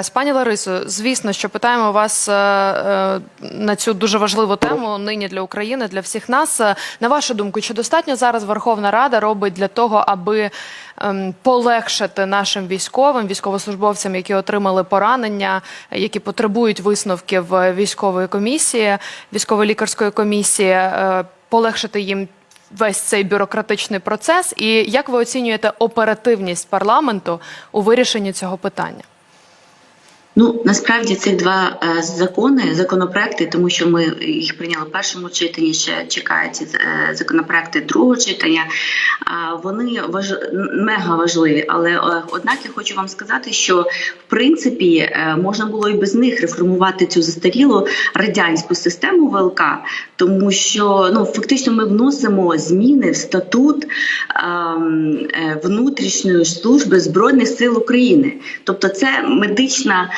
З пані Ларисо, звісно, що питаємо вас е, е, на цю дуже важливу тему нині для України, для всіх нас. Е, На вашу думку, чи достатньо зараз Верховна Рада робить для того, аби ем, полегшити нашим військовим, військовослужбовцям, які отримали поранення, які потребують висновків військової комісії, військово-лікарської комісії, полегшити їм весь цей бюрократичний процес? І як ви оцінюєте оперативність парламенту у вирішенні цього питання? Ну насправді ці два е, закони, законопроекти, тому що ми їх прийняли в першому читанні. Ще чекають е, законопроекти другого читання. Вони важ... мега важливі. Але е, однак я хочу вам сказати, що в принципі можна було і без них реформувати цю застарілу радянську систему ВЛК, тому що ну фактично ми вносимо зміни в статут ем, внутрішньої служби збройних сил України, тобто це медична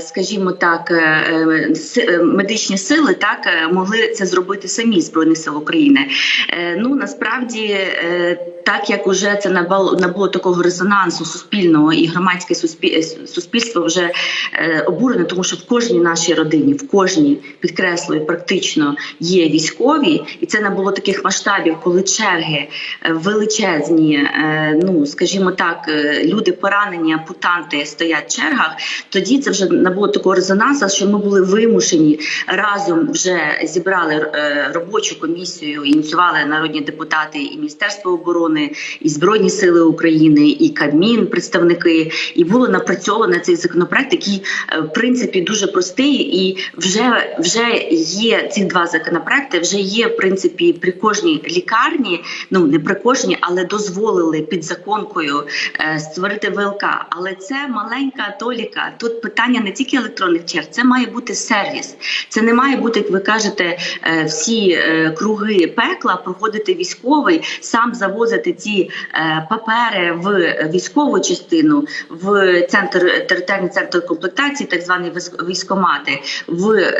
скажімо так, е, е, е, медичні сили так е, могли це зробити самі збройні сили України. Е, Ну насправді, е, так як уже це набало набуло такого резонансу суспільного і громадське суспіль- е, суспільство вже е, обурене, тому що в кожній нашій родині, в кожній підкреслюю, практично є військові, і це не було таких масштабів, коли черги е, величезні. е, Ну скажімо так, е, люди поранені, ампутанти стоять чергах. Тоді це вже набуло такого резонансу, що ми були вимушені разом вже зібрали е, робочу комісію, ініціювали народні депутати і Міністерство оборони, і Збройні Сили України, і Кабмін, представники, і було напрацьовано цей законопроект, який е, в принципі дуже простий, і вже вже є ці два законопроекти. Вже є в принципі при кожній лікарні. Ну не при кожній, але дозволили під законкою е, створити ВЛК. Але це маленька толіка. Тут питання не тільки електронних черг, це має бути сервіс. Це не має бути, як ви кажете, е, всі е, круги пекла проходити військовий, сам завозити ці е, папери в військову частину, в центр територіальний центр комплектації, так звані військ- військомати, в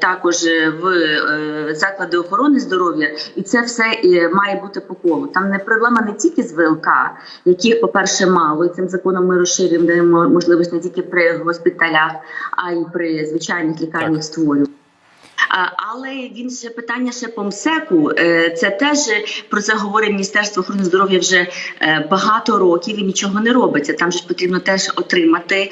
також в заклади охорони здоров'я, і це все має бути по колу. Там не проблема не тільки з ВЛК, яких, по-перше, мало, і цим законом ми розширюємо даємо можливість не тільки при госпіталях, а й при звичайних лікарнях створюємо. Але він ще питання ще по МСЕКу. Е, Це теж про це говорить Міністерство охорони здоров'я вже е, багато років і нічого не робиться. Там ж потрібно теж отримати, е,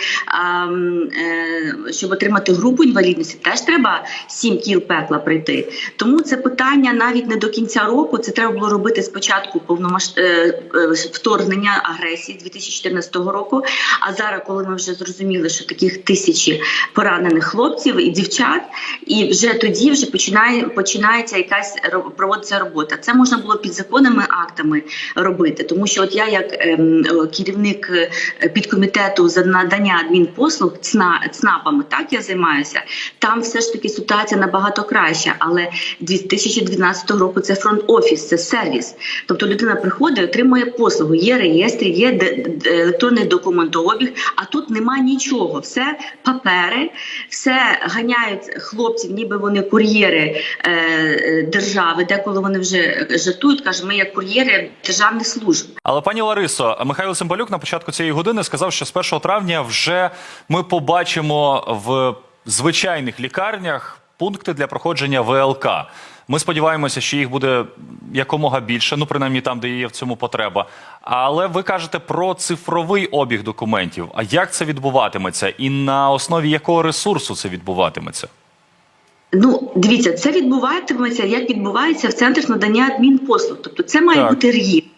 щоб отримати групу інвалідності, теж треба сім кіл пекла прийти. Тому це питання навіть не до кінця року. Це треба було робити спочатку повномасш... е, е, вторгнення агресії 2014 року. А зараз, коли ми вже зрозуміли, що таких тисячі поранених хлопців і дівчат, і вже тоді вже починає починається якась проводиться робота. Це можна було підзаконними актами робити, тому що от я, як ем, е, керівник підкомітету за надання адмінпослуг ЦНА, ЦНАПами, так я займаюся. Там все ж таки ситуація набагато краща. Але 2012 року це фронт офіс, це сервіс. Тобто людина приходить, отримує послугу, є реєстр, є електронний документообіг, а тут нема нічого. Все папери, все ганяють хлопців, ніби вони кур'єри е, держави. Деколи вони вже жартують, кажуть, ми як кур'єри державних служб. Але пані Ларисо, Михайло Цимбалюк на початку цієї години сказав, що з 1 травня вже ми побачимо в звичайних лікарнях пункти для проходження ВЛК. Ми сподіваємося, що їх буде якомога більше, ну принаймні там, де є в цьому потреба. Але ви кажете про цифровий обіг документів. А як це відбуватиметься, і на основі якого ресурсу це відбуватиметься? Ну, дивіться, це відбуватиметься, як відбувається в центрах надання адмінпослуг. Тобто це має Так. бути реєстр.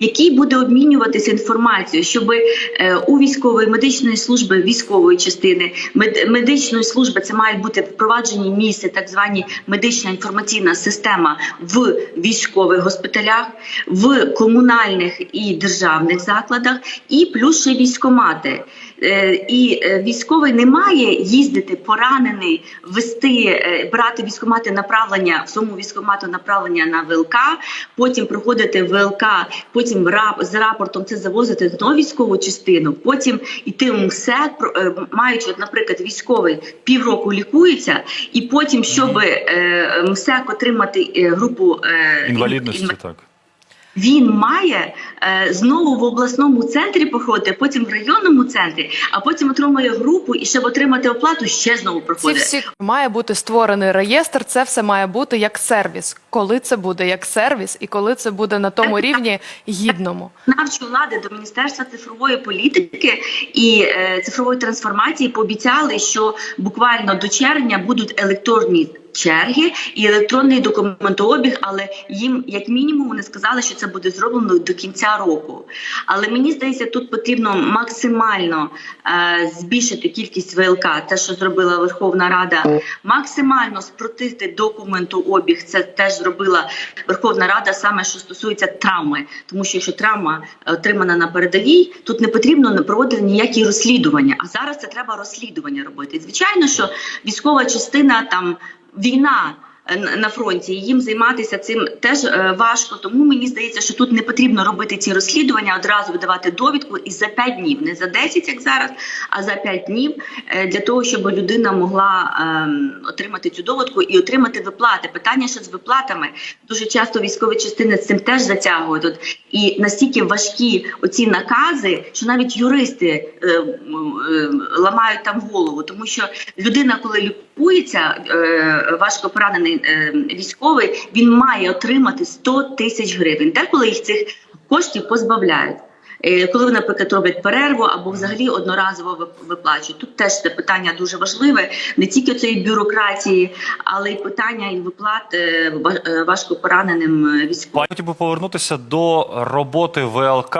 Який буде обмінюватися інформацією, щоб е, у військової медичної служби військової частини мед, медичної служби це має бути впроваджені місце, так звані медична інформаційна система в військових госпіталях, в комунальних і державних закладах, і плюс ще військомати. Е, І е, військовий не має їздити поранений, вести, е, брати військомати направлення в своєму військомату направлення на ВЛК, потім проходити ВЛК, потім рап з рапортом це завозити нову військову частину, потім іти в МСЕК, маючи, наприклад, військовий півроку лікується, і потім, щоб МСЕК отримати групу Інвалідності, так. Він має е, знову в обласному центрі походити, потім в районному центрі, а потім отримує групу і щоб отримати оплату, ще знову проходить. всі має бути створений реєстр. Це все має бути як сервіс. Коли це буде як сервіс, і коли це буде на тому рівні гідному. Виконавчої влади до Міністерства цифрової політики і е, цифрової трансформації пообіцяли, що буквально до червня будуть електронні черги і електронний документообіг, але їм, як мінімум, вони сказали, що це буде зроблено до кінця року. Але мені здається, тут потрібно максимально е, збільшити кількість ВЛК, те, що зробила Верховна Рада, максимально спротити документообіг. Це теж зробила Верховна Рада, саме що стосується травми. Тому що якщо травма е, отримана на передовій, тут не потрібно не проводити ніякі розслідування. А зараз це треба розслідування робити. Звичайно, що військова частина там війна. на- фронті і їм займатися цим теж е, важко. Тому мені здається, що тут не потрібно робити ці розслідування, одразу видавати довідку і за 5 днів, не за 10, як зараз, а за 5 днів е, для того, щоб людина могла ем, отримати цю довідку і отримати виплати. Питання що з виплатами дуже часто військові частини з цим теж затягують. От і настільки важкі оці накази, що навіть юристи е, ламають там голову, тому що людина, коли лікується, важко поранений е, військовий, він має отримати 100 тисяч гривень. Деколи їх цих коштів позбавляють. Е, Коли, вони, наприклад, роблять перерву або взагалі одноразово вип- виплачують. Тут теж це питання дуже важливе, не тільки цієї бюрократії, але й питання і виплат е, ва- важко пораненим військовим. Хотів би повернутися до роботи ВЛК.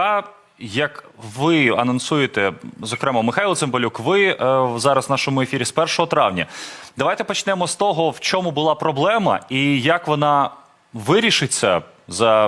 Як ви анонсуєте, зокрема, Михайло Цимбалюк, ви е, зараз в нашому ефірі з 1 травня. Давайте почнемо з того, в чому була проблема і як вона вирішиться за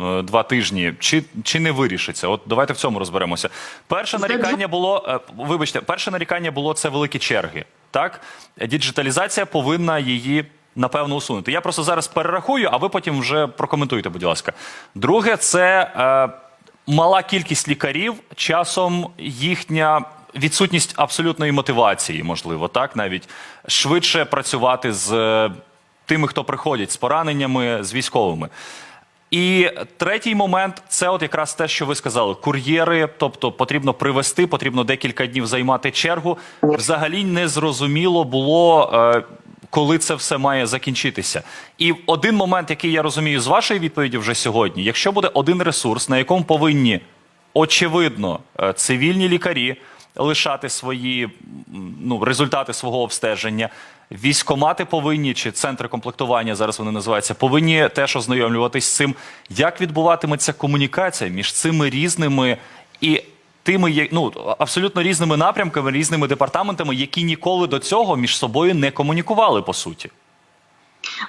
е, два тижні, чи, чи не вирішиться. От давайте в цьому розберемося. Перше нарікання було, е, вибачте, перше нарікання було це великі черги. Так, діджиталізація повинна її напевно усунути. Я просто зараз перерахую, а ви потім вже прокоментуйте, будь ласка. Друге, це е, мала кількість лікарів, часом їхня. Відсутність абсолютної мотивації, можливо, так навіть швидше працювати з е, тими, хто приходять з пораненнями, з військовими. І третій момент це от якраз те, що ви сказали: кур'єри, тобто потрібно привести, потрібно декілька днів займати чергу. Взагалі не зрозуміло було, е, коли це все має закінчитися. І один момент, який я розумію з вашої відповіді вже сьогодні, якщо буде один ресурс, на якому повинні очевидно е, цивільні лікарі лишати свої ну, результати свого обстеження. Військомати повинні чи центри комплектування зараз вони називаються, повинні теж ознайомлюватись з цим, як відбуватиметься комунікація між цими різними і тими, ну абсолютно різними напрямками, різними департаментами, які ніколи до цього між собою не комунікували по суті.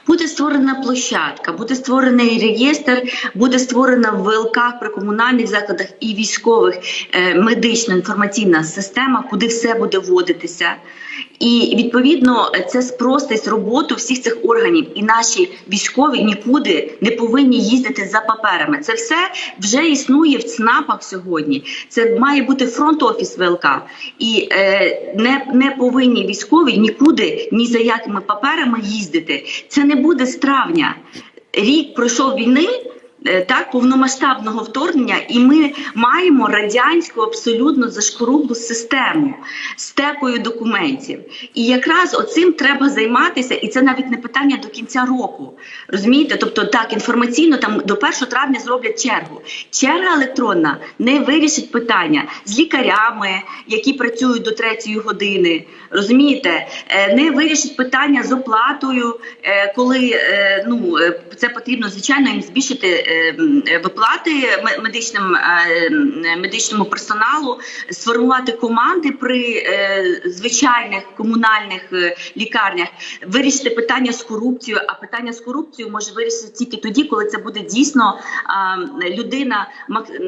Буде створена площадка, буде створений реєстр, буде створена в ВЛК при комунальних закладах і військових е, медична інформаційна система, куди все буде вводитися. І відповідно це спростить роботу всіх цих органів. І наші військові нікуди не повинні їздити за паперами. Це все вже існує в ЦНАПах сьогодні. Це має бути фронт-офіс ВЛК. І е, не, не повинні військові нікуди ні за якими паперами їздити. Це не буде з травня. Рік пройшов війни. Е, Так, повномасштабного вторгнення, і ми маємо радянську абсолютно зашкорублу систему з текою документів. І якраз оцим треба займатися, і це навіть не питання до кінця року. Розумієте? Тобто, так, інформаційно там до 1 травня зроблять чергу. Черга електронна не вирішить питання з лікарями, які працюють до 3 години. Розумієте, Е, не вирішить питання з оплатою, е, коли ну це потрібно звичайно їм збільшити виплати медичним е, медичному персоналу, сформувати команди при е, звичайних комунальних е, лікарнях, вирішити питання з корупцією. А питання з корупцією може вирішити тільки тоді, коли це буде дійсно людина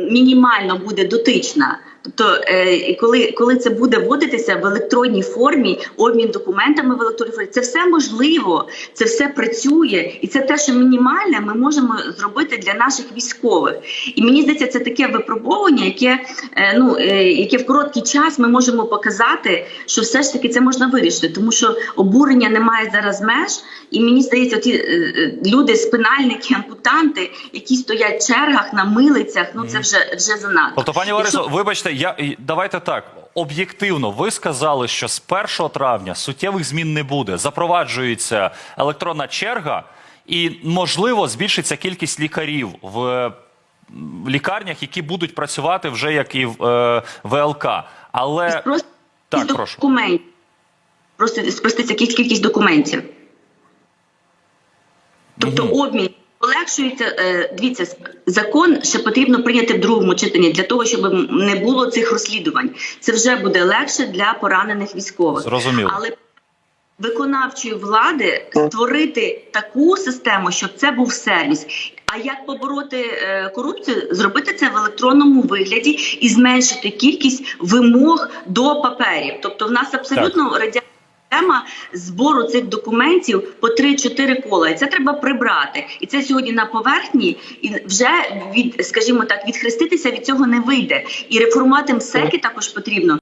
мінімально буде дотична. Тобто, е, коли, коли це буде вводитися в електронній формі, обмін документами в електронній формі, це все можливо, це все працює, і це те, що мінімальне ми можемо зробити для для наших військових. І мені здається, це таке випробовування, яке е, ну е, яке в короткий час ми можемо показати, що все ж таки це можна вирішити, тому що обурення немає зараз меж, і мені здається, ті е, люди, спинальники, ампутанти, які стоять в чергах на милицях, ну це вже вже занадто. Тобто, пані Якщо- вибачте, я давайте так. Об'єктивно, ви сказали, що з 1 травня суттєвих змін не буде. Запроваджується електронна черга, і можливо збільшиться кількість лікарів в лікарнях, які будуть працювати вже як і в е, ВЛК. Але Просто так, прошу. документів. Просто спроститься кількість документів. Тобто обмін полегшується. е, Дивіться, закон ще потрібно прийняти в другому читанні для того, щоб не було цих розслідувань. Це вже буде легше для поранених військових. Зрозуміло. Але виконавчої влади створити таку систему, щоб це був сервіс. А як побороти е, корупцію? Зробити це в електронному вигляді і зменшити кількість вимог до паперів. Тобто, в нас абсолютно радянська система збору цих документів по 3-4 кола. І це треба прибрати. І це сьогодні на поверхні, і вже від, скажімо так, відхреститися від цього не вийде. І реформувати МСЕКи також потрібно.